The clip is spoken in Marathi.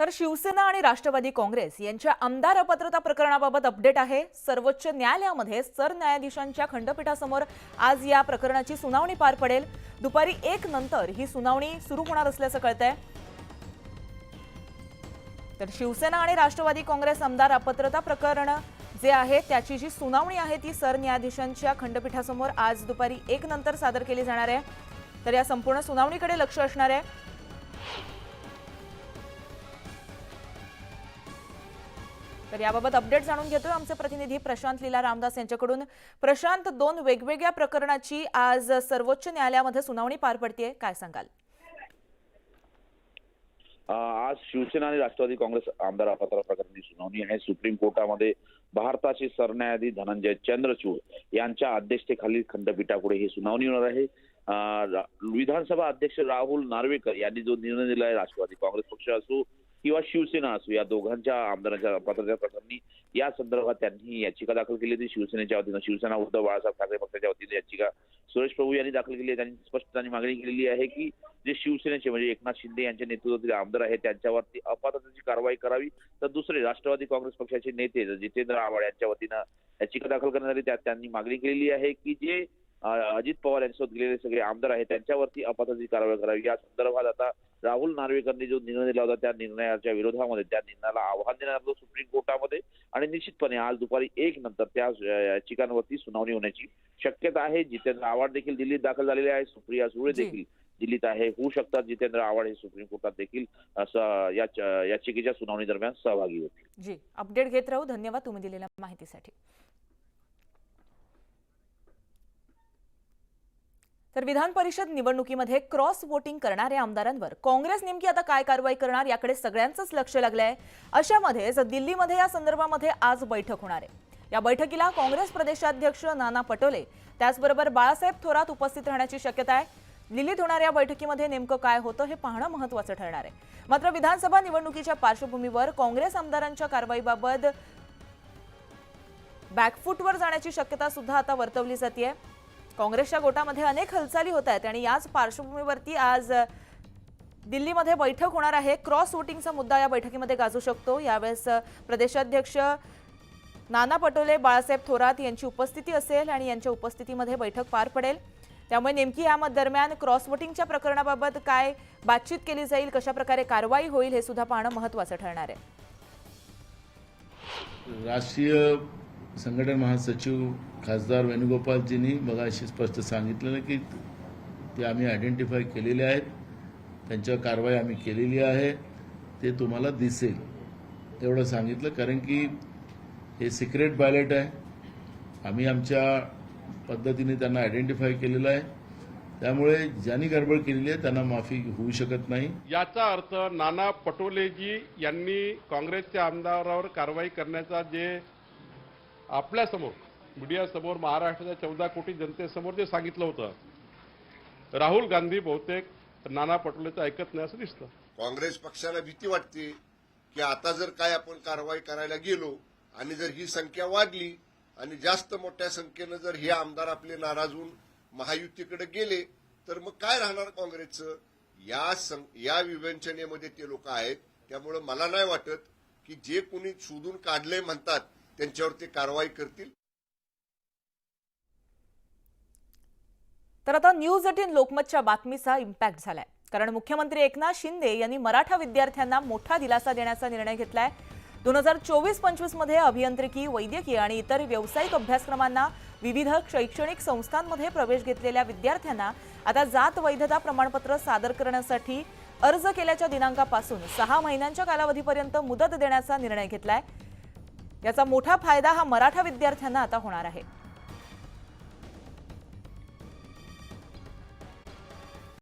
तर शिवसेना आणि राष्ट्रवादी काँग्रेस यांच्या आमदार अपात्रता प्रकरणाबाबत अपडेट आहे. सर्वोच्च न्यायालयामध्ये सरन्यायाधीशांच्या खंडपीठासमोर आज या प्रकरणाची सुनावणी पार पडेल. दुपारी एक नंतर ही सुनावणी सुरू होणार असल्याचं कळतंय. तर शिवसेना आणि राष्ट्रवादी काँग्रेस आमदार अपात्रता प्रकरण जे आहे त्याची जी सुनावणी आहे ती सरन्यायाधीशांच्या खंडपीठासमोर आज दुपारी एक नंतर सादर केली जाणार आहे. तर या संपूर्ण सुनावणीकडे लक्ष असणार आहे. तर याबाबत अपडेट जाणून घेतोय आमचे प्रतिनिधी प्रशांत लीला रामदास यांच्याकडून. प्रशांत दोन वेगवेगळ्या प्रकरणाची आज सर्वोच्च न्यायालयामध्ये सुनावणी पार पडते काय सांगाल? आज शिवसेना आणि राष्ट्रवादी काँग्रेस आमदार अपात्र प्रकरणी सुनावणी आहे. सुप्रीम कोर्टामध्ये भारताचे सरन्यायाधीश धनंजय चंद्रचूड यांच्या अध्यक्षतेखालील खंडपीठापुढे ही सुनावणी होणार आहे. विधानसभा अध्यक्ष राहुल नार्वेकर यांनी जो निर्णय दिला आहे राष्ट्रवादी काँग्रेस पक्ष असो किंवा शिवसेना असो या दोघांच्या आमदारांच्या अपात्रता प्रकरणी या संदर्भात त्यांनी याचिका दाखल केली होती शिवसेनेच्या वतीनं. शिवसेना उद्धव बाळासाहेब ठाकरे पक्षाच्या वतीने याचिका सुरेश प्रभू यांनी दाखल केली आहे. त्यांनी स्पष्टपणे मागणी केलेली आहे की जे शिवसेनेचे म्हणजे एकनाथ शिंदे यांच्या नेतृत्वातील आमदार आहेत त्यांच्यावरती अपात्रतेची कारवाई करावी. तर दुसरे राष्ट्रवादी काँग्रेस पक्षाचे नेते जितेंद्र आव्हाड यांच्या वतीनं याचिका दाखल करण्यासाठी त्यात त्यांनी मागणी केलेली आहे की जे अजित पवार यांच्यासोबत गेलेले सगळे आमदार आहेत त्यांच्यावरती अपात्रतेची कारवाई करावी. या संदर्भात आता राहुल नार्वेकरनी जो निर्णय दिला होता त्या निर्णयाच्या विरोधामध्ये त्या निर्णयाला आव्हान देण्यात आलं सुप्रीम कोर्टामध्ये आणि निश्चितपणे आज दुपारी एक नंतर त्या याचिकांवरती सुनावणी होण्याची शक्यता आहे. जितेंद्र आव्हाड देखील दिल्लीत दाखल झालेले आहे सुप्रिया सुळे. देखील दिल्लीत आहे. होऊ शकतात जितेंद्र आव्हाड हे सुप्रीम कोर्टात देखील असं या याचिकेच्या सुनावणी दरम्यान सहभागी होतील. जी. अपडेट घेत राहू. धन्यवाद तुम्ही दिलेल्या माहितीसाठी. तर विधान परिषद निवडणुकीमध्ये क्रॉस वोटिंग करणाऱ्या आमदारांवर काँग्रेस नेमकी आता काय कारवाई करणार याकडे सगळ्यांचंच लक्ष लागलं आहे अशामध्येच दिल्लीमध्ये या संदर्भामध्ये आज बैठक होणार आहे. या बैठकीला काँग्रेस प्रदेशाध्यक्ष नाना पटोले त्याचबरोबर बाळासाहेब थोरात उपस्थित राहण्याची शक्यता आहे. दिल्लीत होणाऱ्या बैठकीमध्ये नेमकं काय होतं हे पाहणं महत्वाचं ठरणार आहे. मात्र विधानसभा निवडणुकीच्या पार्श्वभूमीवर काँग्रेस आमदारांच्या कारवाईबाबत बॅकफूटवर जाण्याची शक्यता सुद्धा आता वर्तवली जाते काँग्रेसच्या गोटामध्ये अनेक हालचाली होत आहेत आणि याच पार्श्वभूमीवरती आज दिल्लीमध्ये बैठक होणार आहे. क्रॉस वोटिंगचा मुद्दा या बैठकीमध्ये गाजू शकतो. यावेळेस प्रदेशाध्यक्ष नाना पटोले बाळासाहेब थोरात यांची उपस्थिती असेल आणि यांच्या उपस्थितीमध्ये बैठक पार पडेल. त्यामुळे नेमकी या दरम्यान क्रॉस वोटिंगच्या प्रकरणाबाबत काय बातचीत केली जाईल कशा प्रकारे कारवाई होईल हे सुद्धा पाहणं महत्वाचं ठरणार आहे. राष्ट्रीय संघटन महासचिव खासदार वेणुगोपालजींनी मगाशी स्पष्ट सांगितलेलं की ते आम्ही आयडेंटिफाय केलेले आहेत. त्यांच्यावर कारवाई आम्ही केलेली आहे. ते तुम्हाला दिसेल. एवढं सांगितलं कारण की हे सिक्रेट बॅलेट आहे. आम्ही आमच्या पद्धतीने त्यांना आयडेंटिफाय केलेलं आहे. त्यामुळे ज्यांनी गडबड केलेली आहे त्यांना माफी होऊ शकत नाही. याचा अर्थ नाना पटोलेजी यांनी काँग्रेसच्या आमदारावर कारवाई करण्याचा जे आपल्यासमोर मीडियासमोर महाराष्ट्राच्या चौदा कोटी जनतेसमोर जे सांगितलं होतं राहुल गांधी बहुतेक नाना पटोलेचं ऐकत नाही असं दिसतं. काँग्रेस पक्षाला भीती वाटते की आता जर काय आपण कारवाई करायला गेलो आणि जर ही संख्या वाढली आणि जास्त मोठ्या संख्येनं जर हे आमदार आपले नाराज होऊन महायुतीकडे गेले तर मग काय राहणार काँग्रेसचं? या सं- या विवंचनेमध्ये ते लोक आहेत त्यामुळे मला नाही वाटत की जे कोणी शोधून काढले म्हणतात त्यांच्यावर ते कारवाई करतील? तर आता न्यूज एटीन लोकमतच्या बातमीचा इम्पॅक्ट झालाय. कारण मुख्यमंत्री एकनाथ शिंदे यांनी मराठा विद्यार्थ्यांना मोठा दिलासा देण्याचा निर्णय घेतलाय. दोन हजार चोवीस पंचवीसमध्ये अभियांत्रिकी वैद्यकीय आणि इतर व्यावसायिक अभ्यासक्रमांना विविध शैक्षणिक संस्थांमध्ये प्रवेश घेतलेल्या विद्यार्थ्यांना आता जात वैधता प्रमाणपत्र सादर करण्यासाठी अर्ज केल्याच्या दिनांकापासून सहा महिन्यांच्या कालावधीपर्यंत मुदत देण्याचा निर्णय घेतलाय. याचा मोठा फायदा हा मराठा विद्यार्थ्यांना आता होणार आहे.